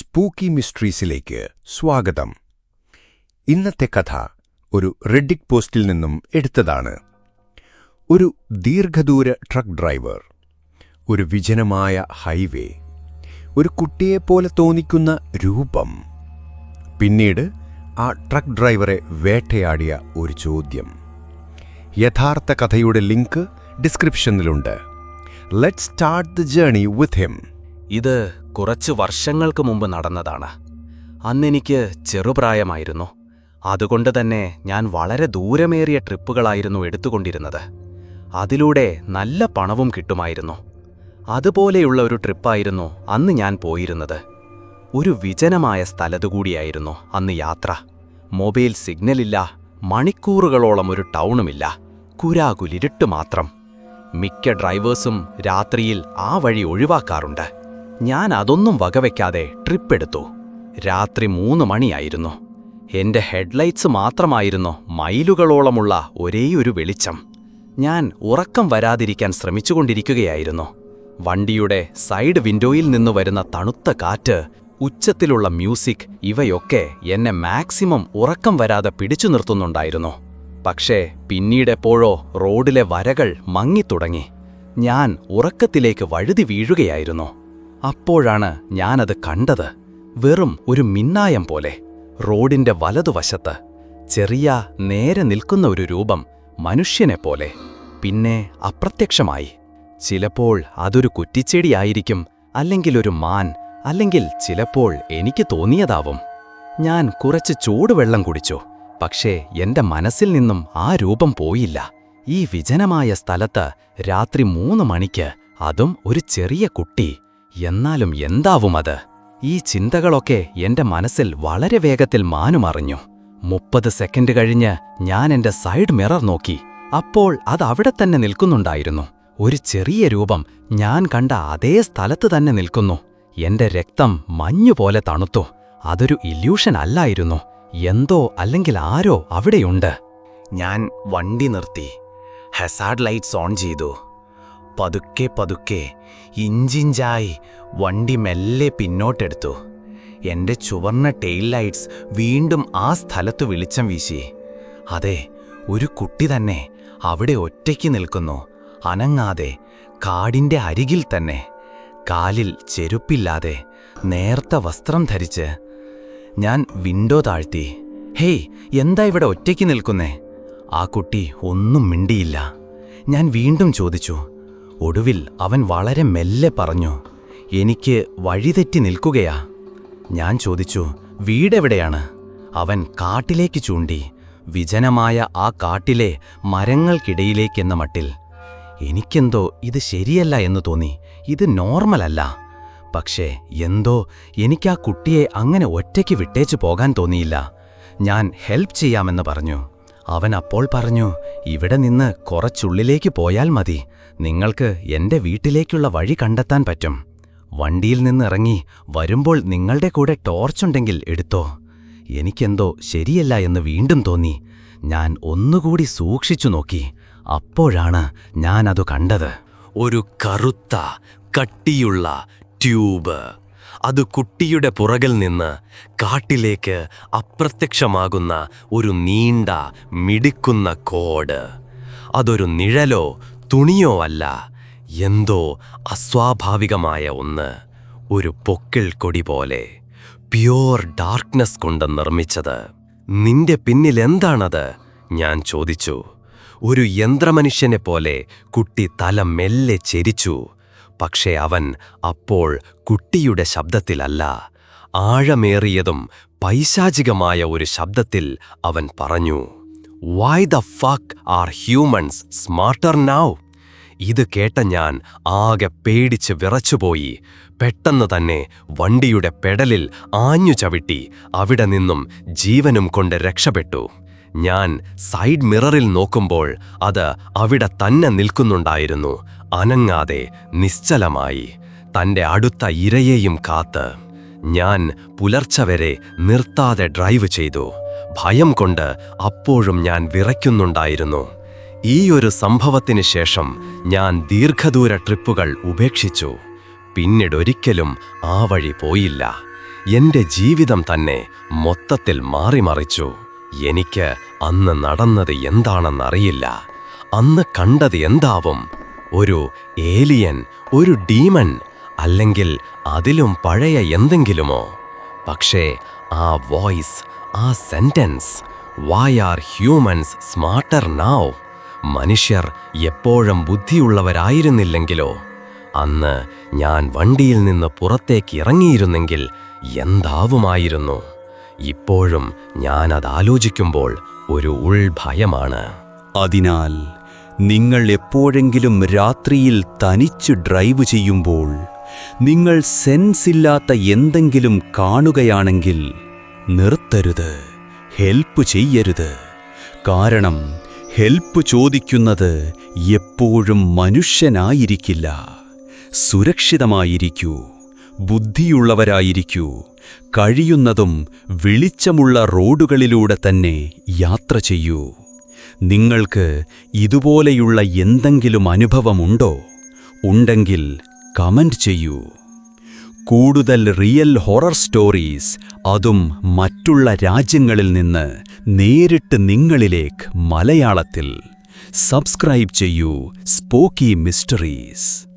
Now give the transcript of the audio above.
Spooky മിസ്ട്രീസിലേക്ക് സ്വാഗതം. ഇന്നത്തെ കഥ ഒരു റെഡിക് പോസ്റ്റിൽ നിന്നും എടുത്തതാണ്. ഒരു ദീർഘദൂര ട്രക്ക് ഡ്രൈവർ ഒരു വിജനമായ ഹൈവേ ഒരു കുട്ടിയെപ്പോലെ തോന്നിക്കുന്ന രൂപം. പിന്നീട് ആ ട്രക്ക് ഡ്രൈവറെ വേട്ടയാടിയ ഒരു ചോദ്യം. യഥാർത്ഥ കഥയുടെ link ഡിസ്ക്രിപ്ഷനിലുണ്ട്. Let start the journey with him ഇത് കുറച്ച് വർഷങ്ങൾക്ക് മുമ്പ് നടന്നതാണ്. അന്നെനിക്ക് ചെറുപ്രായമായിരുന്നു. അതുകൊണ്ട് തന്നെ ഞാൻ വളരെ ദൂരമേറിയ ട്രിപ്പുകളായിരുന്നു എടുത്തുകൊണ്ടിരുന്നത്. അതിലൂടെ നല്ല പണവും കിട്ടുമായിരുന്നു. അതുപോലെയുള്ള ഒരു ട്രിപ്പായിരുന്നു അന്ന് ഞാൻ പോയിരുന്നത്. ഒരു വിജനമായ സ്ഥലതുകൂടിയായിരുന്നു അന്ന് യാത്ര. മൊബൈൽ സിഗ്നലില്ല മണിക്കൂറുകളോളം ഒരു ടൗണുമില്ല കുരാകുലിരുട്ട് മാത്രം. മിക്ക ഡ്രൈവേഴ്സും രാത്രിയിൽ ആ വഴി ഒഴിവാക്കാറുണ്ട്. ഞാൻ അതൊന്നും വകവെക്കാതെ ട്രിപ്പ് എടുത്തു. രാത്രി മൂന്ന് മണിയായിരുന്നു. എന്റെ ഹെഡ്ലൈറ്റ്സ് മാത്രമായിരുന്നു മൈലുകളോളമുള്ള ഒരേയൊരു വെളിച്ചം. ഞാൻ ഉറക്കം വരാതിരിക്കാൻ ശ്രമിച്ചുകൊണ്ടിരിക്കുകയായിരുന്നു. വണ്ടിയുടെ സൈഡ് വിൻഡോയിൽ നിന്ന് വരുന്ന തണുത്ത കാറ്റ് ഉച്ചത്തിലുള്ള മ്യൂസിക് ഇവയൊക്കെ എന്നെ മാക്സിമം ഉറക്കം വരാതെ പിടിച്ചു നിർത്തുന്നുണ്ടായിരുന്നു. പക്ഷേ പിന്നീടെപ്പോഴോ റോഡിലെ വരകൾ മങ്ങിത്തുടങ്ങി. ഞാൻ ഉറക്കത്തിലേക്ക് വഴുതി വീഴുകയായിരുന്നു. അപ്പോഴാണ് ഞാനത് കണ്ടത്. വെറും ഒരു മിന്നായം പോലെ. റോഡിന്റെ വലതുവശത്ത് ചെറിയ നേരെ നിൽക്കുന്ന ഒരു രൂപം മനുഷ്യനെപ്പോലെ പിന്നെ അപ്രത്യക്ഷമായി. ചിലപ്പോൾ അതൊരു കുറ്റിച്ചെടിയായിരിക്കും അല്ലെങ്കിൽ ഒരു മാൻ അല്ലെങ്കിൽ ചിലപ്പോൾ എനിക്ക് തോന്നിയതാവും. ഞാൻ കുറച്ച് ചൂടുവെള്ളം കുടിച്ചു പക്ഷേ എന്റെ മനസ്സിൽ നിന്നും ആ രൂപം പോയില്ല. ഈ വിജനമായ സ്ഥലത്ത് രാത്രി മൂന്ന് മണിക്ക് അതും ഒരു ചെറിയ കുട്ടി. എന്നാലും എന്താവും അത് ഈ ചിന്തകളൊക്കെ എന്റെ മനസ്സിൽ വളരെ വേഗത്തിൽ മാനുമറിഞ്ഞു. മുപ്പത് സെക്കൻഡ് കഴിഞ്ഞ് ഞാൻ എന്റെ സൈഡ് മിറർ നോക്കി. അപ്പോൾ അത് അവിടെ തന്നെ നിൽക്കുന്നുണ്ടായിരുന്നു. ഒരു ചെറിയ രൂപം ഞാൻ കണ്ട അതേ സ്ഥലത്ത് തന്നെ നിൽക്കുന്നു. എന്റെ രക്തം മഞ്ഞുപോലെ തണുത്തു. അതൊരു ഇല്യൂഷൻ അല്ലായിരുന്നു. എന്തോ അല്ലെങ്കിൽ ആരോ അവിടെയുണ്ട്. ഞാൻ വണ്ടി നിർത്തി. ഹെസാഡ് ലൈറ്റ്സ് ഓൺ ചെയ്തു. പതുക്കെ പതുക്കെ ഇഞ്ചിഞ്ചായി വണ്ടി മെല്ലെ പിന്നോട്ടെടുത്തു. എന്റെ ചുവർണ ടെയിൽ ലൈറ്റ്സ് വീണ്ടും ആ സ്ഥലത്തു വെളിച്ചം വീശി. അതെ ഒരു കുട്ടി തന്നെ അവിടെ ഒറ്റയ്ക്ക് നിൽക്കുന്നു. അനങ്ങാതെ കാടിന്റെ അരികിൽ തന്നെ. കാലിൽ ചെരുപ്പില്ലാതെ നേർത്ത വസ്ത്രം ധരിച്ച്. ഞാൻ വിൻഡോ താഴ്ത്തി. ഹേയ് എന്താ ഇവിടെ ഒറ്റയ്ക്ക് നിൽക്കുന്നേ? ആ കുട്ടി ഒന്നും മിണ്ടിയില്ല. ഞാൻ വീണ്ടും ചോദിച്ചു. ഒടുവിൽ അവൻ വളരെ മെല്ലെ പറഞ്ഞു എനിക്ക് വഴിതെറ്റി നിൽക്കുകയാ. ഞാൻ ചോദിച്ചു വീടെവിടെയാണ്? അവൻ കാട്ടിലേക്ക് ചൂണ്ടി വിജനമായ ആ കാട്ടിലെ മരങ്ങൾക്കിടയിലേക്കെന്ന മട്ടിൽ എനിക്കെന്തോ ഇത് ശരിയല്ല എന്ന് തോന്നി ഇത് നോർമലല്ല. പക്ഷേ എന്തോ എനിക്കാ കുട്ടിയെ അങ്ങനെ ഒറ്റയ്ക്ക് വിട്ടേച്ചു പോകാൻ തോന്നിയില്ല. ഞാൻ ഹെൽപ്പ് ചെയ്യാമെന്ന് പറഞ്ഞു. അവൻ അപ്പോൾ പറഞ്ഞു ഇവിടെ നിന്ന് കുറച്ചുള്ളിലേക്ക് പോയാൽ മതി. നിങ്ങൾക്ക് എന്റെ വീട്ടിലേക്കുള്ള വഴി കണ്ടെത്താൻ പറ്റും. വണ്ടിയിൽ നിന്ന് ഇറങ്ങി വരുമ്പോൾ നിങ്ങളുടെ കൂടെ ടോർച്ചുണ്ടെങ്കിൽ എടുത്തോ. എനിക്കെന്തോ ശരിയല്ല എന്ന് വീണ്ടും തോന്നി. ഞാൻ ഒന്നുകൂടി സൂക്ഷിച്ചു നോക്കി. അപ്പോഴാണ് ഞാനതു കണ്ടത്. ഒരു കറുത്ത കട്ടിയുള്ള ട്യൂബ്. അത് കുട്ടിയുടെ പുറകിൽ നിന്ന് കാട്ടിലേക്ക് അപ്രത്യക്ഷമാകുന്ന ഒരു നീണ്ട മിടിക്കുന്ന കോഡ് അതൊരു നിഴലോ തുണിയോ അല്ല എന്തോ അസ്വാഭാവികമായ ഒന്ന്. ഒരു പൊക്കിൾ കൊടി പോലെ പ്യോർ ഡാർക്ക്നെസ് കൊണ്ട് നിർമ്മിച്ചത്. നിന്റെ പിന്നിൽ എന്താണത്? ഞാൻ ചോദിച്ചു. ഒരു യന്ത്രമനുഷ്യനെ പോലെ കുട്ടി തല മെല്ലെ ചെരിച്ചു. പക്ഷേ അവൻ അപ്പോൾ കുട്ടിയുടെ ശബ്ദത്തിലല്ല ആഴമേറിയതും പൈശാചികമായ ഒരു ശബ്ദത്തിൽ അവൻ പറഞ്ഞു why the fuck are humans smarter now ഇത് കേട്ട ഞാൻ ആകെ പേടിച്ച് വിറച്ചുപോയി. പെട്ടെന്ന് തന്നെ വണ്ടിയുടെ പെടലിൽ ആഞ്ഞു ചവിട്ടി അവിടെ നിന്നും ജീവനും കൊണ്ട് രക്ഷപ്പെട്ടു. ഞാൻ സൈഡ് മിററിൽ നോക്കുമ്പോൾ അത് അവിടെ തന്നെ നിൽക്കുന്നുണ്ടായിരുന്നു. അനങ്ങാതെ നിശ്ചലമായി. തന്റെ അടുത്ത ഇരയെയും കാത്ത്. ഞാൻ പുലർച്ചവരെ നിർത്താതെ ഡ്രൈവ് ചെയ്തു. ഭയം കൊണ്ട് അപ്പോഴും ഞാൻ വിറയ്ക്കുന്നുണ്ടായിരുന്നു. ഈ ഒരു സംഭവത്തിന് ശേഷം ഞാൻ ദീർഘദൂര ട്രിപ്പുകൾ ഉപേക്ഷിച്ചു. പിന്നീടൊരിക്കലും ആ വഴി പോയില്ല. എന്റെ ജീവിതം തന്നെ മൊത്തത്തിൽ മാറിമറിച്ചു. എനിക്ക് അന്ന് നടന്നത് എന്താണെന്നറിയില്ല. അന്ന് കണ്ടത് എന്താവും? ഒരു ഏലിയൻ ഒരു ഡീമൺ അല്ലെങ്കിൽ അതിലും പഴയ എന്തെങ്കിലുമോ? പക്ഷേ ആ വോയിസ് ആ sentence why are humans smarter now മനുഷ്യർ എപ്പോഴും ബുദ്ധിയുള്ളവരായിരുന്നില്ലെങ്കിലോ? അന്ന് ഞാൻ വണ്ടിയിൽ നിന്ന് പുറത്തേക്ക് ഇറങ്ങിയിരുന്നെങ്കിൽ എന്താവുമായിരുന്നു? ഇപ്പോഴും ആലോചിക്കുമ്പോൾ ഒരു ഉൾഭയമാണ്. അതിനാൽ നിങ്ങൾ എപ്പോഴെങ്കിലും രാത്രിയിൽ തനിച്ച് ഡ്രൈവ് ചെയ്യുമ്പോൾ നിങ്ങൾ സെൻസ് ഇല്ലാത്ത എന്തെങ്കിലും കാണുകയാണെങ്കിൽ നിർത്തരുത് ഹെൽപ്പ് ചെയ്യരുത്. കാരണം ഹെൽപ്പ് ചോദിക്കുന്നത് എപ്പോഴും മനുഷ്യനായിരിക്കില്ല. സുരക്ഷിതമായിരിക്കൂ ബുദ്ധിയുള്ളവരായിരിക്കൂ കഴിയുന്നതും വെളിച്ചമുള്ള റോഡുകളിലൂടെ തന്നെ യാത്ര ചെയ്യൂ. നിങ്ങൾക്ക് ഇതുപോലെയുള്ള എന്തെങ്കിലും അനുഭവമുണ്ടോ? ഉണ്ടെങ്കിൽ കമന്റ് ചെയ്യൂ. കൂടുതൽ റിയൽ ഹൊറർ സ്റ്റോറീസ് അതും മറ്റുള്ള രാജ്യങ്ങളിൽ നിന്ന് നേരിട്ട് നിങ്ങളിലേക്ക് മലയാളത്തിൽ. സബ്സ്ക്രൈബ് ചെയ്യൂ സ്പോക്കി മിസ്റ്ററീസ്.